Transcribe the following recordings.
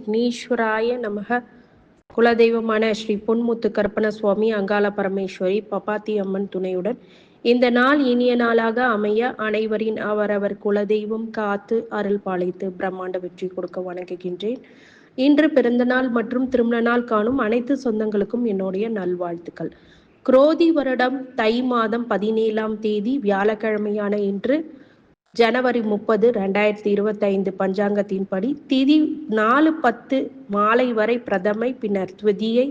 விக்னேஸ்வராய நமக. குலதெய்வமான ஸ்ரீ பொன்முத்து கற்பன சுவாமி அங்காள பரமேஸ்வரி பப்பாத்தி அம்மன் துணையுடன் இந்த நாள் இனிய நாளாக அமைய அனைவரின் அவரவர் குலதெய்வம் காத்து அருள் பாலித்து பிரம்மாண்ட வெற்றி கொடுக்க வணங்குகின்றேன். இன்று பிறந்தநாள் மற்றும் திருமண நாள் காணும் அனைத்து சொந்தங்களுக்கும் என்னுடைய நல்வாழ்த்துக்கள். குரோதி வருடம் தை மாதம் பதினேழாம் தேதி வியாழக்கிழமையான இன்று ஜனவரி முப்பது ரெண்டாயிரத்தி இருபத்தைந்து பஞ்சாங்கத்தின்படி திதி நாலு பத்து மாலை வரை பிரதமை பின்னர் துவதியை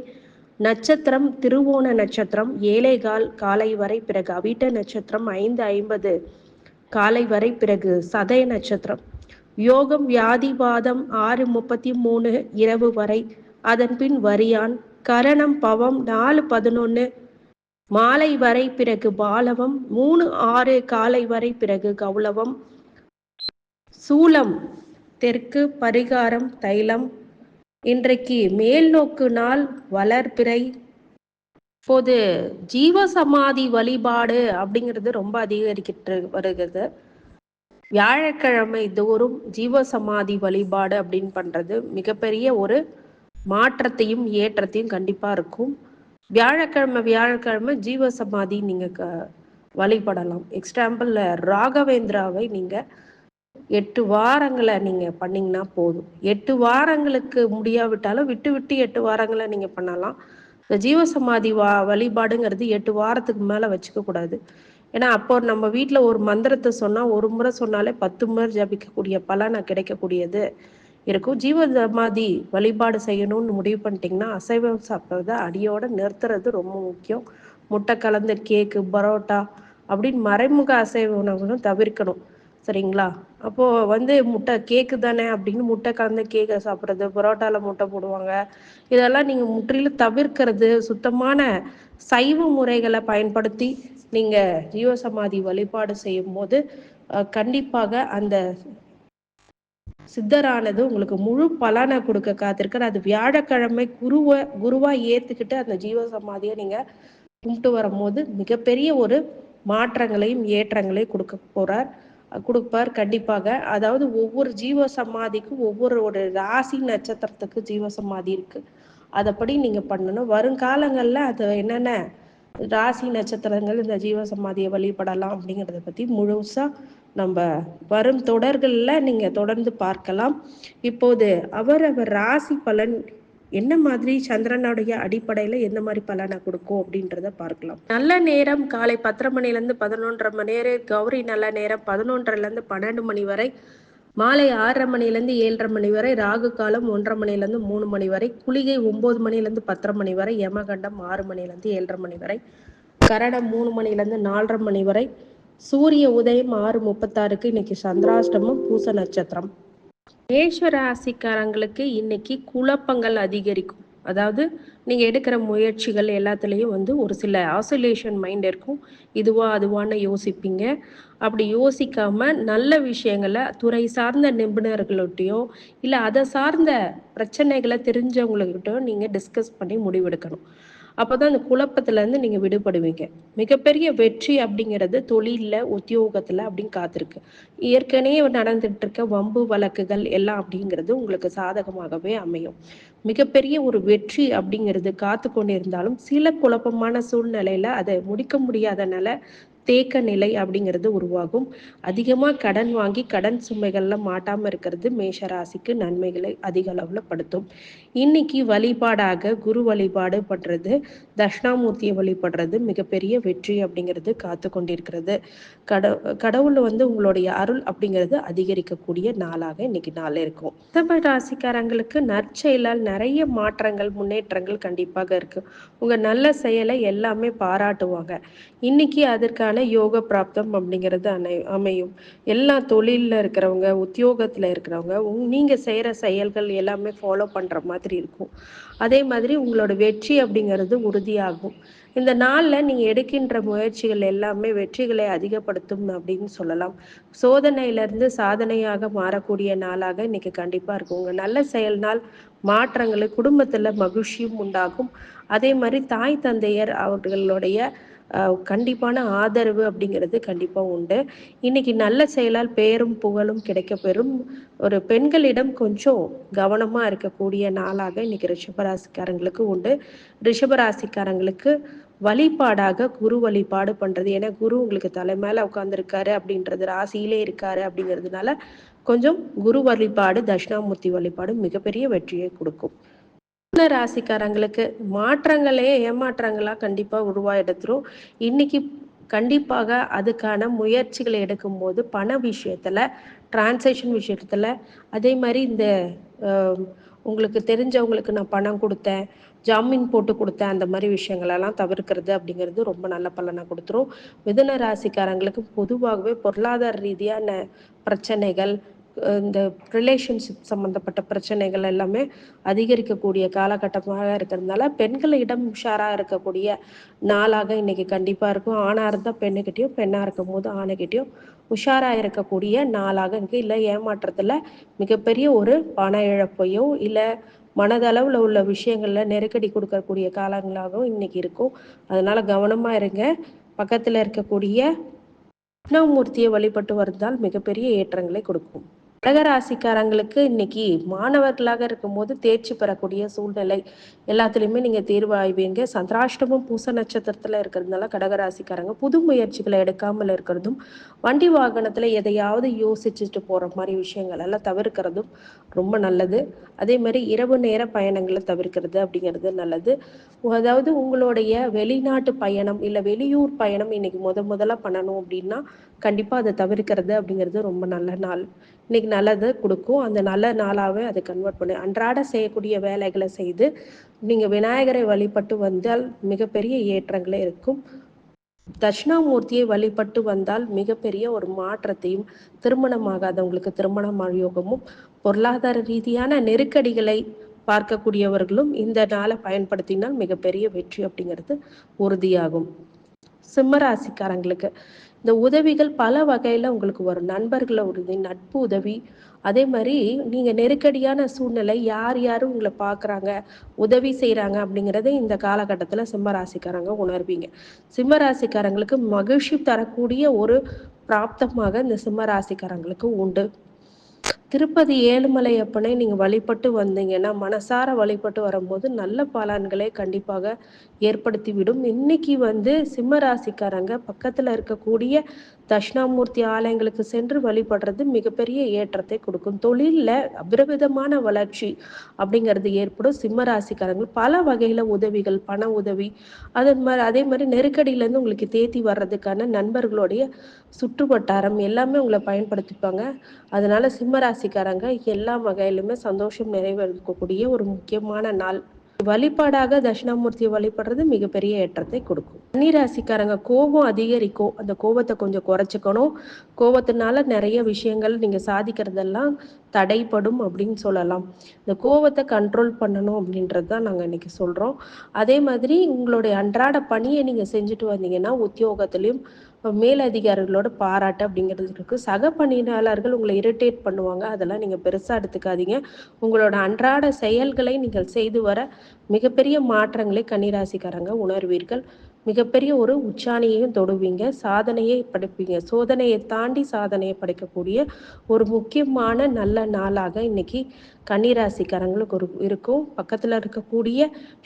நட்சத்திரம் திருவோண நட்சத்திரம் ஏழைகால் காலை வரை பிறகு அவிட்ட நட்சத்திரம் ஐந்து ஐம்பது காலை வரை பிறகு சதய நட்சத்திரம். யோகம் வியாதிவாதம் ஆறு முப்பத்தி மூணு இரவு வரை. அதன் பின் வரியான் கரணம் பவம் நாலு பதினொன்று மாலை வரை பிறகு பாலவம் மூணு ஆறு காலை வரை பிறகு கௌளவம். சூலம் தெற்கு பரிகாரம் தைலம். இன்றைக்கு மேல் நோக்கு நாள் வளர்பிறை இப்போது ஜீவசமாதி வழிபாடு அப்படிங்கிறது ரொம்ப அதிகரிக்கிட்டு வருகிறது. வியாழக்கிழமை தோறும் ஜீவசமாதி வழிபாடு அப்படின்னு பண்றது மிகப்பெரிய ஒரு மாற்றத்தையும் ஏற்றத்தையும் கண்டிப்பா இருக்கும். வியாழக்கிழமை வியாழக்கிழமை ஜீவ சமாதி நீங்கள் க வழிபடலாம். எக்ஸாம்பிளில் ராகவேந்திராவை நீங்கள் எட்டு வாரங்களை நீங்கள் பண்ணிங்கன்னா போதும். எட்டு வாரங்களுக்கு முடியாவிட்டாலும் விட்டு விட்டு எட்டு வாரங்களை நீங்கள் பண்ணலாம். இந்த ஜீவசமாதி வா வழிபாடுங்கிறது எட்டு வாரத்துக்கு மேலே வச்சுக்க கூடாது. ஏன்னா அப்போ நம்ம வீட்டில் ஒரு மந்திரத்தை சொன்னால் ஒரு முறை சொன்னாலே பத்து முறை ஜபிக்கக்கூடிய பலனை கிடைக்கக்கூடியது. இருக்கும். ஜீவ சமாதி வழிபாடு செய்யணும்னு முடிவு பண்ணிட்டீங்கன்னா அசைவம் சாப்பிட்றத அடியோட நிறுத்துறது ரொம்ப முக்கியம். முட்டை கலந்த கேக்கு பரோட்டா அப்படின்னு மறைமுக அசைவ உணவுகளும் தவிர்க்கணும். சரிங்களா? அப்போ வந்து முட்டை கேக்கு தானே அப்படின்னு முட்டை கலந்த கேக்கை சாப்பிட்றது பரோட்டால முட்டை போடுவாங்க. இதெல்லாம் நீங்க முற்றிலும் தவிர்க்கிறது சுத்தமான சைவ முறைகளை பயன்படுத்தி நீங்க ஜீவசமாதி வழிபாடு செய்யும் போது கண்டிப்பாக அந்த சித்தரானது உங்களுக்கு முழு பலனை கொடுக்க காத்திருக்கிற அது வியாழக்கிழமை குருவை குருவா ஏத்துக்கிட்டு அந்த ஜீவ சமாதியை நீங்க கும்பிட்டு வரும்போது மிகப்பெரிய ஒரு மாற்றங்களையும் ஏற்றங்களையும் கொடுக்க போறார். கொடுப்பார் கண்டிப்பாக. அதாவது ஒவ்வொரு ஜீவ சமாதிக்கும் ஒவ்வொரு ஒரு ராசி நட்சத்திரத்துக்கு ஜீவ சமாதி இருக்கு. அதப்படி நீங்க பண்ணணும். வருங்காலங்கள்ல அது என்னென்ன? ராசி நட்சத்திரங்கள் இந்த ஜீவ சமாதியை வழிபடலாம் அப்படிங்கிறத பத்தி முழுசா நம்ம வரும் தொடர்களில் நீங்கள் தொடர்ந்து பார்க்கலாம். இப்போது அவரவர் ராசி பலன் என்ன மாதிரி சந்திரனுடைய அடிப்படையில் எந்த மாதிரி பலனை கொடுக்கும் அப்படின்றத பார்க்கலாம். நல்ல நேரம் காலை பத்தரை மணிலேருந்து பதினொன்றரை மணி நேரம் கௌரி நல்ல நேரம் பதினொன்றரைலேருந்து பன்னெண்டு மணி வரை மாலை ஆறரை மணிலேருந்து ஏழரை மணி வரை ராகு காலம் ஒன்றரை மணிலேருந்து மூணு மணி வரை குளிகை ஒம்பது மணிலேருந்து பத்தரை மணி வரை யமகண்டம் ஆறு மணிலேருந்து ஏழரை மணி வரை கரடம் மூணு மணிலேருந்து நாலரை மணி வரை சூரிய உதயம் ஆறு முப்பத்தாறுக்கு இன்னைக்கு சந்திராஷ்டமம் பூச நட்சத்திரம். மேஷராசிக்காரங்களுக்கு இன்னைக்கு குழப்பங்கள் அதிகரிக்கும். அதாவது நீங்கள் எடுக்கிற முயற்சிகள் எல்லாத்துலேயும் வந்து ஒரு சில ஆசோலேஷன் மைண்ட் இருக்கும். இதுவா அதுவான்னு யோசிப்பீங்க. அப்படி யோசிக்காம நல்ல விஷயங்களை துறை சார்ந்த நிபுணர்களிட்டையோ இல்லை அதை சார்ந்த பிரச்சனைகளை தெரிஞ்சவங்ககிட்டயோ நீங்கள் டிஸ்கஸ் பண்ணி முடிவெடுக்கணும். அப்போதான் அந்த குழப்பத்திலேருந்து நீங்கள் விடுபடுவீங்க. மிகப்பெரிய வெற்றி அப்படிங்கிறது தொழிலில் உத்தியோகத்தில் அப்படின்னு காத்திருக்கு. ஏற்கனவே நடந்துட்டு இருக்க வம்பு வழக்குகள் எல்லாம் அப்படிங்கிறது உங்களுக்கு சாதகமாகவே அமையும். மிகப்பெரிய ஒரு வெற்றி அப்படிங்கிறது காத்து கொண்டிருந்தாலும் சில குழப்பமான சூழ்நிலையில அதை முடிக்க முடியாதனால தேக்க நிலை அப்படிங்கிறது உருவாகும். அதிகமாக கடன் வாங்கி கடன் சுமைகளில் மாட்டாமல் இருக்கிறது மேஷராசிக்கு நன்மைகளை அதிக அளவில் படுத்தும். இன்னைக்கு வழிபாடாக குரு வழிபாடு பண்ணுறது தட்சிணாமூர்த்தியை வழிபடுறது மிகப்பெரிய வெற்றி அப்படிங்கிறது காத்து கொண்டிருக்கிறது. கட கடவுள் வந்து உங்களுடைய அருள் அப்படிங்கிறது அதிகரிக்கக்கூடிய நாளாக இன்னைக்கு நாள் இருக்கும். தமிழ் ராசிக்காரங்களுக்கு நற்செயலால் நிறைய மாற்றங்கள் முன்னேற்றங்கள் கண்டிப்பாக இருக்கு. உங்க நல்ல செயலை எல்லாமே பாராட்டுவாங்க. இன்னைக்கு அதற்கான யோக பிராப்தம் அப்படிங்கிறது அனை அமையும். எல்லா தொழிலில் இருக்கிறவங்க உத்தியோகத்தில் இருக்கிறவங்க நீங்கள் செய்கிற செயல்கள் எல்லாமே ஃபாலோ பண்ணுற மாதிரி இருக்கும். அதே மாதிரி உங்களோட வெற்றி அப்படிங்கிறது உறுதியாகும். இந்த நாளில் நீங்கள் எடுக்கின்ற முயற்சிகள் எல்லாமே வெற்றிகளை அதிகப்படுத்தும் அப்படின்னு சொல்லலாம். சோதனையிலிருந்து சாதனையாக மாறக்கூடிய நாளாக இன்னைக்கு கண்டிப்பாக இருக்கும். உங்கள் நல்ல செயல் நாள் மாற்றங்களை குடும்பத்தில் மகிழ்ச்சியும் உண்டாகும். அதே மாதிரி தாய் தந்தையர் அவர்களுடைய கண்டிப்பான ஆதரவு அப்படிங்கிறது கண்டிப்பாக உண்டு. இன்னைக்கு நல்ல செயலால் பேரும் புகழும் கிடைக்க பெறும் ஒரு பெண்களிடம் கொஞ்சம் கவனமாக இருக்கக்கூடிய நாளாக இன்னைக்கு ரிஷபராசிக்காரங்களுக்கு உண்டு. ரிஷபராசிக்காரங்களுக்கு வழிபாடாக குரு வழிபாடு பண்ணுறது ஏன்னா குரு உங்களுக்கு தலை மேலே உட்காந்துருக்காரு அப்படின்றது ராசியிலே இருக்காரு அப்படிங்கிறதுனால கொஞ்சம் குரு வழிபாடு தட்சிணாமூர்த்தி வழிபாடு மிகப்பெரிய வெற்றியை கொடுக்கும். ராசிக்காரங்களுக்கு மாற்றங்களே ஏமாற்றங்களா கண்டிப்பா உருவாயிடுத்துரும் இன்னைக்கு கண்டிப்பாக அதுக்கான முயற்சிகளை எடுக்கும்போது பண விஷயத்துல டிரான்சேக்ஷன் விஷயத்துல அதே மாதிரி இந்த உங்களுக்கு தெரிஞ்சவங்களுக்கு நான் பணம் கொடுத்தேன் ஜாமீன் போட்டு கொடுத்தேன் அந்த மாதிரி விஷயங்களெல்லாம் தவிர்க்கிறது அப்படிங்கிறது ரொம்ப நல்ல பலனை கொடுத்துரும். மிதுன ராசிக்காரங்களுக்கு பொதுவாகவே பொருளாதார ரீதியான பிரச்சனைகள் இந்த ரிலேஷன்ஷிப் சம்மந்தப்பட்ட பிரச்சனைகள் எல்லாமே அதிகரிக்கக்கூடிய காலகட்டமாக இருக்கிறதுனால பெண்களிடம் உஷாராக இருக்கக்கூடிய நாளாக இன்னைக்கு கண்டிப்பாக இருக்கும். ஆணாக இருந்தால் பெண்ணுக்கிட்டையும் பெண்ணாக இருக்கும் போது ஆணுக்கிட்டையும் உஷாராக இருக்கக்கூடிய நாளாக இருக்கு. இல்லை ஏமாற்றத்தில் மிகப்பெரிய ஒரு பண இழப்பையோ இல்லை மனதளவில் உள்ள விஷயங்கள்ல நெருக்கடி கொடுக்கக்கூடிய காலங்களாகவும் இன்னைக்கு இருக்கும். அதனால கவனமா இருங்க. பக்கத்துல இருக்கக்கூடிய விஷ்ணாமூர்த்தியை வழிபட்டு வருந்தால் மிகப்பெரிய ஏற்றங்களை கொடுக்கும். கடகராசிக்காரங்களுக்கு இன்னைக்கு மாணவர்களாக இருக்கும்போது தேர்ச்சி பெறக்கூடிய சூழ்நிலை எல்லாத்துலேயுமே நீங்கள் தேர்வாய்வீங்க. சந்திராஷ்டமும் பூச நட்சத்திரத்தில் இருக்கிறதுனால கடகராசிக்காரங்க புது முயற்சிகளை எடுக்காமல் இருக்கிறதும் வண்டி வாகனத்தில் எதையாவது யோசிச்சுட்டு போகிற மாதிரி விஷயங்கள் எல்லாம் தவிர்க்கிறதும் ரொம்ப நல்லது. அதே மாதிரி இரவு நேர பயணங்களை தவிர்க்கிறது அப்படிங்கிறது நல்லது. அதாவது உங்களுடைய வெளிநாட்டு பயணம் இல்லை வெளியூர் பயணம் இன்னைக்கு முத முதல்ல பண்ணணும் அப்படின்னா கண்டிப்பாக அதை தவிர்க்கிறது அப்படிங்கிறது ரொம்ப நல்ல நாள். இன்னைக்கு நல்லது கொடுக்கும். அந்த நல்ல நாளாகவே அதை கன்வெர்ட் பண்ணு. அன்றாட செய்யக்கூடிய வேலைகளை செய்து நீங்கள் விநாயகரை வழிபட்டு வந்தால் மிகப்பெரிய ஏற்றங்களே இருக்கும். தட்சிணாமூர்த்தியை வழிபட்டு வந்தால் மிகப்பெரிய ஒரு மாற்றத்தையும் திருமணமாகாதவங்களுக்கு திருமணம் யோகமும் பொருளாதார ரீதியான நெருக்கடிகளை பார்க்கக்கூடியவர்களும் இந்த நாளை பயன்படுத்தினால் மிகப்பெரிய வெற்றி அப்படிங்கிறது உறுதியாகும். சிம்மராசிக்காரங்களுக்கு இந்த உதவிகள் பல வகையில் உங்களுக்கு வரும். நண்பர்களை உறுதி நட்பு உதவி. அதே மாதிரி நீங்கள் நெருக்கடியான சூழ்நிலை யார் யார் உங்களை பார்க்குறாங்க உதவி செய்கிறாங்க அப்படிங்கிறத இந்த காலகட்டத்தில் சிம்மராசிக்காரங்க உணர்வீங்க. சிம்மராசிக்காரங்களுக்கு மகிழ்ச்சி தரக்கூடிய ஒரு பிராப்தமாக இந்த சிம்மராசிக்காரங்களுக்கு உண்டு. திருப்பதி ஏழுமலை அப்பனை நீங்கள் வழிபட்டு வந்தீங்கன்னா மனசார வழிபட்டு வரும்போது நல்ல பலன்களை கண்டிப்பாக ஏற்படுத்திவிடும். இன்னைக்கு வந்து சிம்ம ராசிக்காரங்க பக்கத்தில் இருக்கக்கூடிய தட்சிணாமூர்த்தி ஆலயங்களுக்கு சென்று வழிபடுறது மிகப்பெரிய ஏற்றத்தை கொடுக்கும். தொழிலில் அபிரவிதமான வளர்ச்சி அப்படிங்கிறது ஏற்படும். சிம்ம ராசிக்காரங்க பல வகையில் உதவிகள் பண உதவி அதன் மாதிரி அதே மாதிரி நெருக்கடியிலேருந்து உங்களுக்கு தேத்தி வர்றதுக்கான நண்பர்களுடைய சுற்றுவட்டாரம் எல்லாமே உங்களை பயன்படுத்திப்பாங்க. அதனால சிம்ம ராசிக்காரங்க எல்லா வகையிலுமே சந்தோஷம் நிறைவேறக்கூடிய ஒரு முக்கியமான நாள். வழிபாடாக தட்சிணாமூர்த்தியை வழிபடுறது மிகப்பெரிய ஏற்றத்தை கொடுக்கும். கன்னிராசிக்காரங்க கோபம் அதிகரிக்கும். அந்த கோபத்தை கொஞ்சம் குறைச்சிக்கணும். கோபத்தினால நிறைய விஷயங்கள் நீங்க சாதிக்கிறதெல்லாம் தடைப்படும் அப்படின்னு சொல்லலாம். இந்த கோபத்தை கண்ட்ரோல் பண்ணணும் அப்படின்றது தான் நாங்கள் இன்னைக்கு சொல்றோம். அதே மாதிரி உங்களுடைய அன்றாட பணியை நீங்க செஞ்சுட்டு வந்தீங்கன்னா உத்தியோகத்திலையும் மேலதிகாரிகளோட பாராட்டு அப்படிங்கிறது இருக்கு. சக பணியாளர்கள் உங்களை இரிட்டேட் பண்ணுவாங்க. அதெல்லாம் நீங்க பெருசா எடுத்துக்காதீங்க. உங்களோட அன்றாட செயல்களை நீங்கள் செய்து வர மிகப்பெரிய மாற்றங்களை கன்னிராசிக்காரங்க உணர்வீர்கள். மிகப்பெரிய ஒரு உச்சாணியையும் தொடுவீங்க. சாதனையை படைப்பீங்க. சோதனையை தாண்டி சாதனையை படைக்கக்கூடிய ஒரு முக்கியமான நல்ல நாளாக இன்னைக்கு கன்னிராசிக்காரங்களுக்கு ஒரு இருக்கும். பக்கத்தில் இருக்கக்கூடிய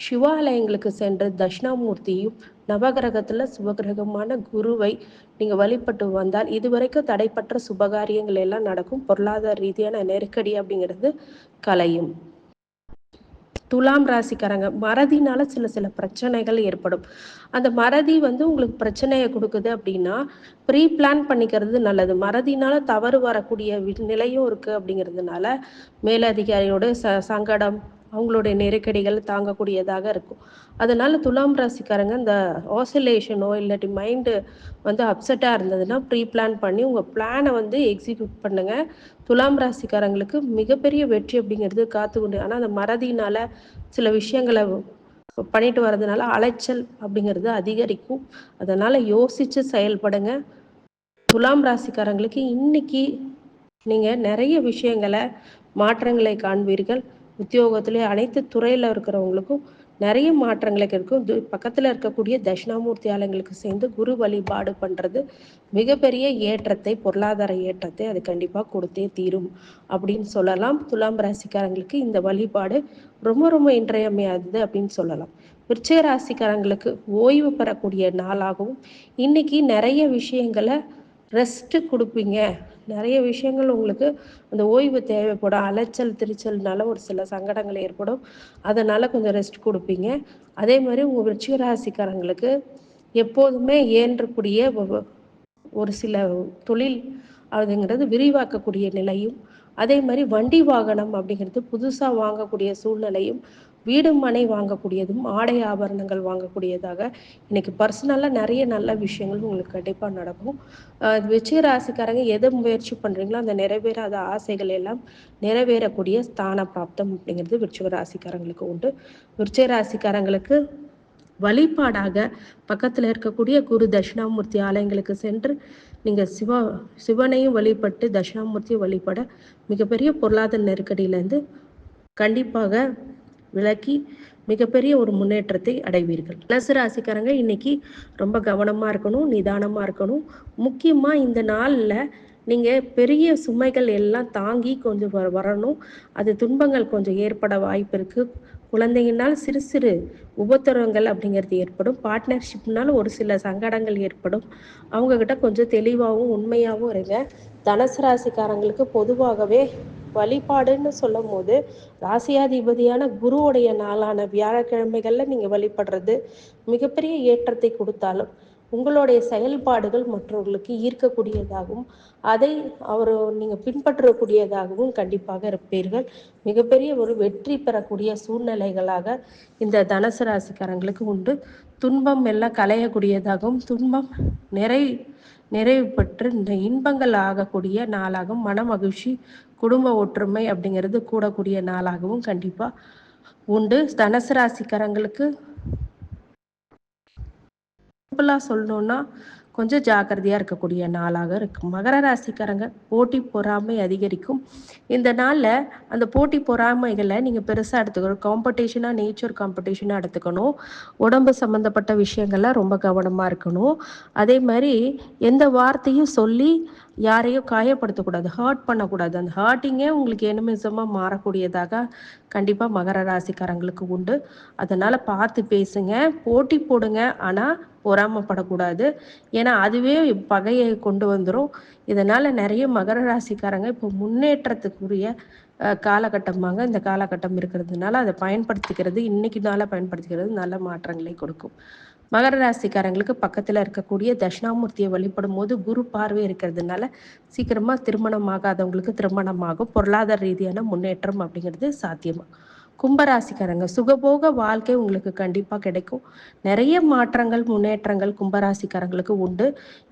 சிவாலயங்களுக்கு சென்று தட்சிணாமூர்த்தியும் நவகிரகத்தில் சுபகிரகமான குருவை நீங்கள் வழிபட்டு வந்தால் இதுவரைக்கும் தடைப்பட்ட சுபகாரியங்கள் எல்லாம் நடக்கும். பொருளாதார ரீதியான நெருக்கடி அப்படிங்கிறது கலையும். துலாம் ராசிக்காரங்க மறதினால சில சில பிரச்சனைகள் ஏற்படும். அந்த மறதி வந்து உங்களுக்கு பிரச்சனையை கொடுக்குது அப்படின்னா ப்ரீ பிளான் பண்ணிக்கிறது நல்லது. மறதினால தவறு வரக்கூடிய நிலையும் இருக்கு அப்படிங்கிறதுனால மேலதிகாரியோட ச சங்கடம் அவங்களுடைய நெருக்கடிகள் தாங்கக்கூடியதாக இருக்கும். அதனால துலாம் ராசிக்காரங்க இந்த ஆசிலேஷனோ இல்லாட்டி மைண்டு வந்து அப்செட்டாக இருந்ததுன்னா ப்ரீ பிளான் பண்ணி உங்கள் பிளானை வந்து எக்ஸிக்யூட் பண்ணுங்க. துலாம் ராசிக்காரங்களுக்கு மிகப்பெரிய வெற்றி அப்படிங்கிறது காத்து கொண்டு ஆனால் அந்த மறதியினால் சில விஷயங்களை பண்ணிட்டு வர்றதுனால அலைச்சல் அப்படிங்கிறது அதிகரிக்கும். அதனால யோசிச்சு செயல்படுங்க. துலாம் ராசிக்காரங்களுக்கு இன்னைக்கு நீங்க நிறைய விஷயங்களை மாற்றங்களை காண்பீர்கள். உத்தியோகத்திலே அனைத்து துறையில் இருக்கிறவங்களுக்கும் நிறைய மாற்றங்களுக்கு இருக்கும் பக்கத்தில் இருக்கக்கூடிய தட்சிணாமூர்த்தி ஆலயங்களுக்கு சேர்ந்து குரு வழிபாடு பண்ணுறது மிகப்பெரிய ஏற்றத்தை பொருளாதார ஏற்றத்தை அது கண்டிப்பாக கொடுத்தே தீரும் அப்படின்னு சொல்லலாம். துலாம் ராசிக்காரங்களுக்கு இந்த வழிபாடு ரொம்ப ரொம்ப இன்றையமையாதது அப்படின்னு சொல்லலாம். விருச்சிக ராசிக்காரங்களுக்கு ஓய்வு பெறக்கூடிய நாளாகவும் இன்னைக்கு நிறைய விஷயங்களை ரெஸ்ட்டு கொடுப்பீங்க. நிறைய விஷயங்கள் உங்களுக்கு அந்த ஓய்வு தேவைப்படும். அலைச்சல் திரிச்சல்னால ஒரு சில சங்கடங்கள் ஏற்படும். அதனால் கொஞ்சம் ரெஸ்ட் கொடுப்பீங்க. அதே மாதிரி உங்கள் விருச்சிகராசிக்காரங்களுக்கு எப்போதுமே ஏன்றக்கூடிய ஒரு சில தொழில் அதுங்கிறது விரிவாக்கக்கூடிய நிலையும் அதே மாதிரி வண்டி வாகனம் அப்படிங்கிறது புதுசாக வாங்கக்கூடிய சூழ்நிலையும் வீடு மனை வாங்கக்கூடியதும் ஆடை ஆபரணங்கள் வாங்கக்கூடியதாக இன்னைக்கு பர்சனலாக நிறைய நல்ல விஷயங்கள் உங்களுக்கு கண்டிப்பாக நடக்கும். விச்சய ராசிக்காரங்க எதை முயற்சி பண்ணுறீங்களோ அந்த நிறைவேறாத ஆசைகள் எல்லாம் நிறைவேறக்கூடிய ஸ்தான பிராப்தம் அப்படிங்கிறது விருச்சிக ராசிக்காரங்களுக்கு உண்டு. விருச்சிக ராசிக்காரங்களுக்கு வழிபாடாக பக்கத்தில் இருக்கக்கூடிய குரு தட்சிணாமூர்த்தி ஆலயங்களுக்கு சென்று நீங்கள் சிவ சிவனையும் வழிபட்டு தட்சிணாமூர்த்தியும் வழிபட மிகப்பெரிய பொருளாதார நெருக்கடியிலேருந்து கண்டிப்பாக விளக்கி மிகப்பெரிய ஒரு முன்னேற்றத்தை அடைவீர்கள். தனுசு ராசிக்காரங்க இன்னைக்கு ரொம்ப கவனமாக இருக்கணும் நிதானமாக இருக்கணும். முக்கியமாக இந்த நாளில் நீங்கள் பெரிய சுமைகள் எல்லாம் தாங்கி கொஞ்சம் வரணும். அது துன்பங்கள் கொஞ்சம் ஏற்பட வாய்ப்பு இருக்குது குழந்தைங்கனால் சிறு சிறு உபத்திரவங்கள் அப்படிங்கிறது ஏற்படும். பார்ட்னர்ஷிப்னால ஒரு சில சங்கடங்கள் ஏற்படும். அவங்கக்கிட்ட கொஞ்சம் தெளிவாகவும் உண்மையாகவும் இருங்க. தனுசு ராசிக்காரங்களுக்கு பொதுவாகவே வழிபாடுன்னு சொல்லும் போது ராசியாதிபதியான குருவுடைய நாளான வியாழக்கிழமைகளில் நீங்கள் வழிபடுறது மிகப்பெரிய ஏற்றத்தை கொடுத்தாலும் உங்களுடைய செயல்பாடுகள் மற்றவர்களுக்கு ஈர்க்கக்கூடியதாகவும் அதை அவர் நீங்கள் பின்பற்றக்கூடியதாகவும் கண்டிப்பாக இருப்பீர்கள். மிகப்பெரிய ஒரு வெற்றி பெறக்கூடிய சூழ்நிலைகளாக இந்த தனுசு ராசிக்காரங்களுக்கு உண்டு. துன்பம் எல்லாம் களையக்கூடியதாகவும் துன்பம் நிறை நிறைவு பெற்று இந்த இன்பங்கள் ஆகக்கூடிய நாளாகவும் மன மகிழ்ச்சி குடும்ப ஒற்றுமை அப்படிங்கிறது கூடக்கூடிய நாளாகவும் கண்டிப்பாக உண்டு. தனுசு ராசிக்காரங்களுக்கு சிம்பிளாக கொஞ்சம் ஜாக்கிரதையாக இருக்கக்கூடிய நாளாக இருக்கும். மகர ராசிக்காரங்க போட்டி பொறாமை அதிகரிக்கும். இந்த நாளில் அந்த போட்டி பொறாமைகளை நீங்கள் பெருசாக எடுத்துக்கணும். காம்படிஷனாக நேச்சர் காம்படிஷனாக எடுத்துக்கணும். உடம்பு சம்மந்தப்பட்ட விஷயங்கள்லாம் ரொம்ப கவனமாக இருக்கணும். அதே மாதிரி எந்த வார்த்தையும் சொல்லி யாரையும் காயப்படுத்தக்கூடாது ஹர்ட் பண்ணக்கூடாது. அந்த ஹர்ட்டிங்கே உங்களுக்கு எனிமிசமாக மாறக்கூடியதாக கண்டிப்பாக மகர ராசிக்காரங்களுக்கு உண்டு. அதனால் பார்த்து பேசுங்க போட்டி போடுங்க. ஆனால் பொறாமப்படக்கூடாது. ஏன்னா அதுவே பகையை கொண்டு வந்துடும் இதனால் நிறைய மகர ராசிக்காரங்க இப்போ முன்னேற்றத்துக்குரிய காலகட்டமாக இந்த காலகட்டம் இருக்கிறதுனால அதை பயன்படுத்திக்கிறது இன்னைக்கு நாளாக பயன்படுத்திக்கிறது நல்ல மாற்றங்களை கொடுக்கும். மகர ராசிக்காரங்களுக்கு பக்கத்தில் இருக்கக்கூடிய தட்சிணாமூர்த்தியை வழிபடும் போது குரு பார்வை இருக்கிறதுனால சீக்கிரமாக திருமணம் ஆகாதவங்களுக்கு திருமணமாகும். பொருளாதார ரீதியான முன்னேற்றம் அப்படிங்கிறது சாத்தியமாகும் கும்பராசிக்காரங்க சுகபோக வாழ்க்கை உங்களுக்கு கண்டிப்பாக கிடைக்கும். நிறைய மாற்றங்கள் முன்னேற்றங்கள் கும்பராசிக்காரங்களுக்கு உண்டு.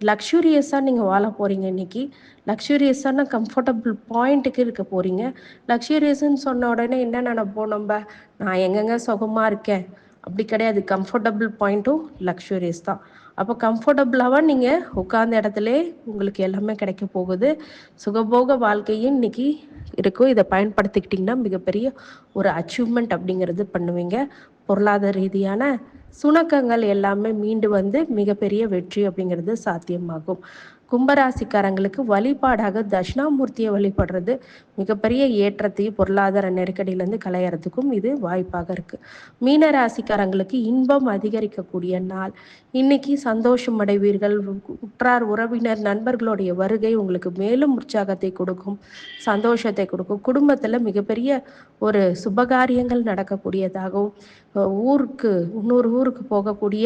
லக்ஸூரியஸாக நீங்கள் வாழ போகிறீங்க இன்னைக்கு. லக்ஸூரியஸான கம்ஃபர்டபுள் பாயிண்ட்டுக்கு இருக்க போகிறீங்க லக்ஸூரியஸ்ன்னு சொன்ன உடனே என்ன நினைப்போம் நம்ம? நான் எங்கெங்க சுகமாக இருக்கேன்? அப்படி கிடையாது. கம்ஃபர்டபுள் பாயிண்ட்டும் லக்ஸுரியஸ் தான். அப்போ கம்ஃபர்டபுளாக நீங்கள் உட்கார்ந்த இடத்துல உங்களுக்கு எல்லாமே கிடைக்க போகுது. சுகபோக வாழ்க்கையும் இன்னைக்கு இருக்கும் இதை பயன்படுத்திக்கிட்டிங்கன்னா மிகப்பெரிய ஒரு அச்சீவ்மெண்ட் அப்படிங்கிறது பண்ணுவீங்க. பொருளாதார ரீதியான சுணக்கங்கள் எல்லாமே மீண்டு வந்து மிகப்பெரிய வெற்றி அப்படிங்கிறது சாத்தியமாகும். கும்பராசிக்காரங்களுக்கு வழிபாடாக தட்சிணாமூர்த்தியை வழிபடுறது மிகப்பெரிய ஏற்றத்தையும் பொருளாதார நெருக்கடியிலேருந்து களையறதுக்கும் இது வாய்ப்பாக இருக்கு. மீன ராசிக்காரங்களுக்கு இன்பம் அதிகரிக்கக்கூடிய நாள். இன்னைக்கு சந்தோஷம் அடைவீர்கள். உற்றார் உறவினர் நண்பர்களுடைய வருகை உங்களுக்கு மேலும் உற்சாகத்தை கொடுக்கும் சந்தோஷத்தை கொடுக்கும். குடும்பத்தில் மிகப்பெரிய ஒரு சுபகாரியங்கள் நடக்கக்கூடியதாகவும் ஊருக்கு இன்னொரு ஊருக்கு போகக்கூடிய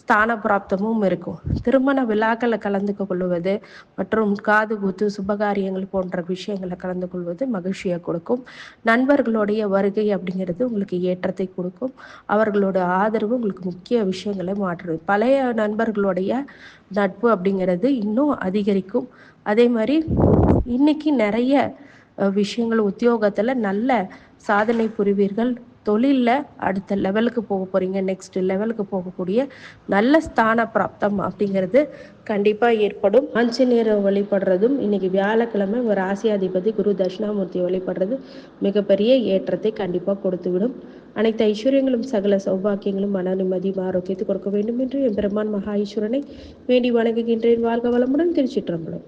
ஸ்தான பிராப்தமும் இருக்கும். திருமண விழாக்களை கலந்து கொள்வது மற்றும் காது குத்து சுபகாரியங்கள் போன்ற விஷயங்களை கலந்து கொள்வது மகிழ்ச்சியை கொடுக்கும். நண்பர்களுடைய வருகை அப்படிங்கிறது உங்களுக்கு ஏற்றத்தை கொடுக்கும். அவர்களோட ஆதரவு உங்களுக்கு முக்கிய விஷயங்களை மாற்றும் பழைய நண்பர்களுடைய நட்பு அப்படிங்கிறது இன்னும் அதிகரிக்கும். அதே மாதிரி இன்னைக்கு நிறைய விஷயங்கள் உத்தியோகத்தில் நல்ல சாதனை புரிவீர்கள். தொழிலில் அடுத்த லெவலுக்கு போக போகிறீங்க நெக்ஸ்ட் லெவலுக்கு போகக்கூடிய நல்ல ஸ்தான பிராப்தம் அப்படிங்கிறது கண்டிப்பாக ஏற்படும். ஆஞ்சநேயரை வழிபடுறதும் இன்னைக்கு வியாழக்கிழமை ஒரு ஆசியாதிபதி குரு தட்சிணாமூர்த்தியை வழிபடுறது மிகப்பெரிய ஏற்றத்தை கண்டிப்பாக கொடுத்துவிடும். அனைத்து ஐஸ்வர்யங்களும் சகல சௌபாக்கியங்களும் மன நிம்மதியும் ஆரோக்கியத்தை கொடுக்க வேண்டும் என்று எம்பெருமான் மகா ஈஸ்வரனை வேண்டி வணங்குகின்றேன். வாழ்க வளமுடன் திருச்சிற்றம்பலம்.